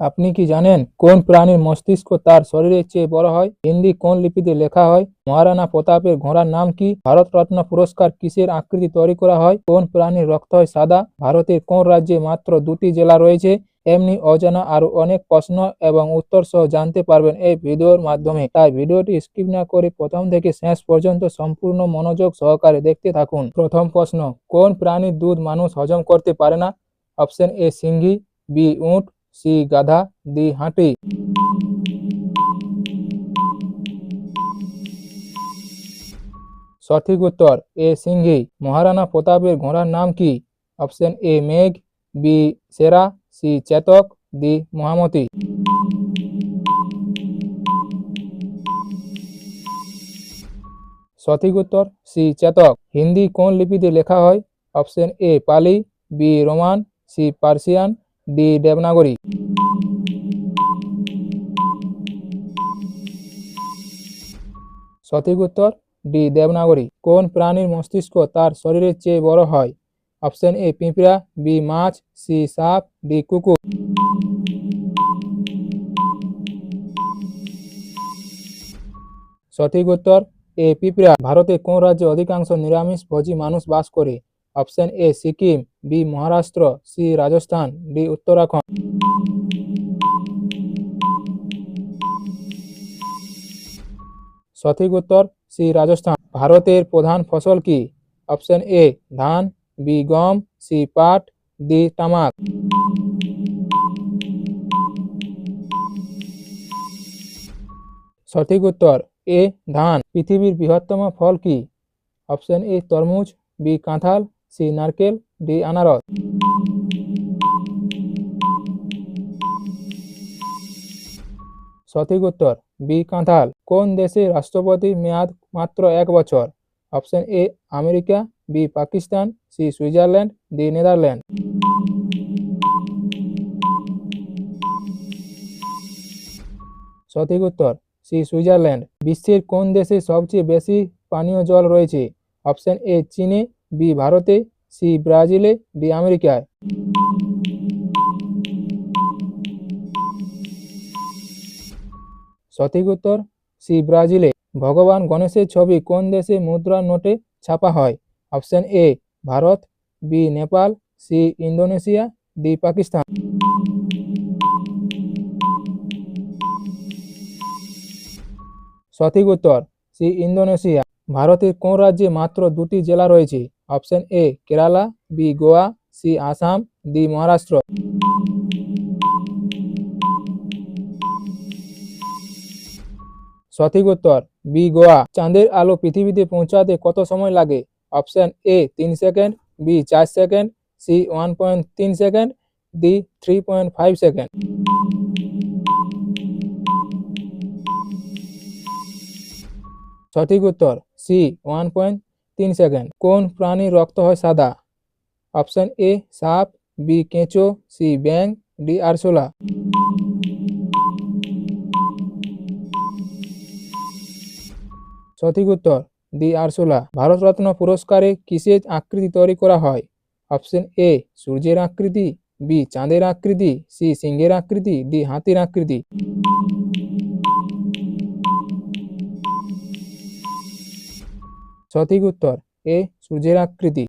আপনি কি জানেন কোন প্রাণীর মস্তিষ্ক তার শরীরের চেয়ে বড় হয়? হিন্দি কোন লিপিতে লেখা হয়? মহারানা প্রতাপের ঘোড়ার নাম কি? ভারতরত্ন পুরস্কার কিসের আকৃতি তৈরি করা হয়? কোন প্রাণীর রক্ত হয় সাদা? ভারতের কোন রাজ্যে মাত্র দুটি জেলা রয়েছে? এমনি অজানা আরও অনেক প্রশ্ন এবং উত্তর সহ জানতে পারবেন এই ভিডিওর মাধ্যমে। তাই ভিডিওটি স্কিপ না করে প্রথম থেকে শেষ পর্যন্ত সম্পূর্ণ মনোযোগ সহকারে দেখতে থাকুন। প্রথম প্রশ্ন, কোন প্রাণীর দুধ মানুষ হজম করতে পারে না? অপশন এ সিংহী বি, উট। সি গাধা দি হাঁটি। সঠিক উত্তর, এ সিংহী। মহারানা প্রতাপের ঘোড়ার নাম কি? অপশন এ মেঘ বি সেরা সি চেতক দি মহামতি। সঠিক উত্তর সি চেতক। হিন্দি কোন লিপিতে লেখা হয়? Option A Pali B Roman C Persian D Devanagari. সঠিক উত্তর ডি দেবনাগরী। কোন প্রাণীর মস্তিষ্ক তার শরীরের চেয়ে বড় হয়? অপশন এ, পিঁপড়া, বি, মাছ, সি, সাপ, ডি, কুকুর। সঠিক উত্তর, এ, পিঁপড়া। ভারতে কোন রাজ্যে অধিকাংশ নিরামিষ ভোজী মানুষ বাস করে? Option A Sikkim, B Maharashtra, C Rajasthan, D Uttarakhand. সঠিক উত্তর, সি রাজস্থান। ভারতের প্রধান ফসল কি? অপশন এ, ধান, বি গম, সি পাট, ডি তামাক। সঠিক উত্তর, এ ধান। পৃথিবীর বৃহত্তম ফল কি? অপশন এ, তরমুজ, বি কাঁঠাল সি নারকেল, ডি আনারস। সঠিক উত্তর, বি কাঁঠাল। কোন দেশের রাষ্ট্রপতির মেয়াদ মাত্র এক বছর? Option A, America, B Pakistan, C Switzerland, D Netherland. সঠিক উত্তর, সি সুইজারল্যান্ড। বিশ্বের কোন দেশে সবচেয়ে বেশি পানীয় জল রয়েছে? অপশন এ, চীনে বি ভারতে, সি ব্রাজিলে, ডি আমেরিকায়। সঠিক উত্তর, সি ব্রাজিলে। ভগবান গণেশের ছবি কোন দেশে মুদ্রা নোটে ছাপা হয়? Option A, Bharat, B Nepal, C Indonesia, D Pakistan. সঠিক উত্তর, সি ইন্দোনেশিয়া। ভারতের কোন রাজ্যে মাত্র দুটি জেলা রয়েছে? Option A, Kerala, B, Goa, C, Assam, D, Maharashtra. সঠিক উত্তর, বি, গোয়া। চাঁদের আলো পৃথিবীতে পৌঁছাতে কত সময় লাগে? অপশন এ, তিন সেকেন্ড, বি, চার সেকেন্ড, সি, ওয়ান পয়েন্ট তিন second, D, three point five second. সঠিক উত্তর সি ওয়ান পয়েন্ট তিন সেকেন্ড। কোন প্রাণীর রক্ত হয় সাদা? অপশন এ, সাপ, বি, কেঁচো, সি ব্যাং ডি, আরশোলা। সঠিক উত্তর, ডি, আরশোলা। ভারতরত্ন পুরস্কারে কিসের আকৃতি তৈরি করা হয়? অপশন এ, সূর্যের আকৃতি, বি, চাঁদের আকৃতি, সি, সিংহের আকৃতি, ডি, হাতির আকৃতি। সঠিক উত্তর এ সূর্যের আকৃতি।